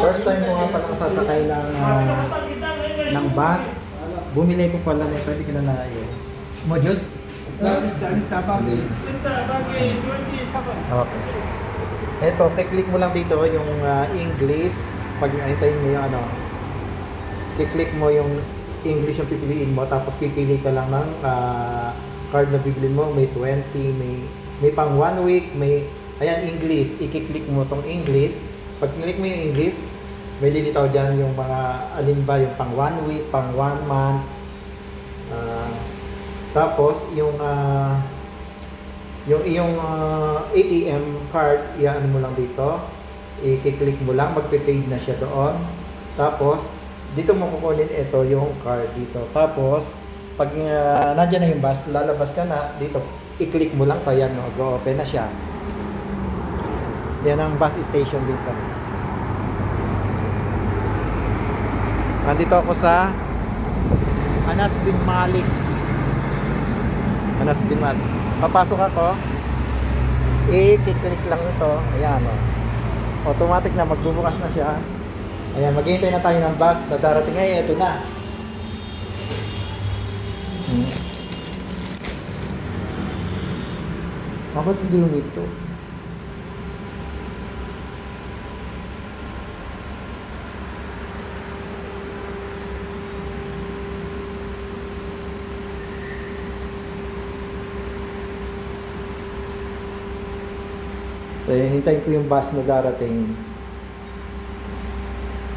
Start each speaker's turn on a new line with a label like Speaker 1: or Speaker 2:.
Speaker 1: First time ko nga palang sasakay ng, ah, ng bus. Bumili ko pala na pwede ko na na yun. Module? Okay. Ito, kiklik mo lang dito yung ah, English. Pag hintayin mo yung ano, kiklik mo yung English yung pipiliin mo, tapos pipili ka lang ng ah, card na bibilin mo. May 20, may, may pang one week, may, ayan, English. Ikiklik mo tong English. Pag click mo yung English, may lilitaw dyan yung mga, alin ba, yung pang one week, pang one month. Ah, tapos, yung, ah, yung iyong ah, ATM card, iyan mo lang dito. I-click mo lang, magpe-paid na siya doon. Tapos, dito mo kukunin ito yung card dito. Tapos, pag uh, nandiyan na yung bus, lalabas ka na dito. I-click mo lang, kaya no, go-open na siya. Yan ang bus station dito. Andito ako sa Anas bin Malik. Anas bin Malik. Papasok ako. I-click lang ito. Ayan o. Automatic na magbubukas na siya. Ayan, maghihintay na tayo ng bus na darating ito na. Hmm. Bakit hindi humito? So, hintayin ko yung bus na darating.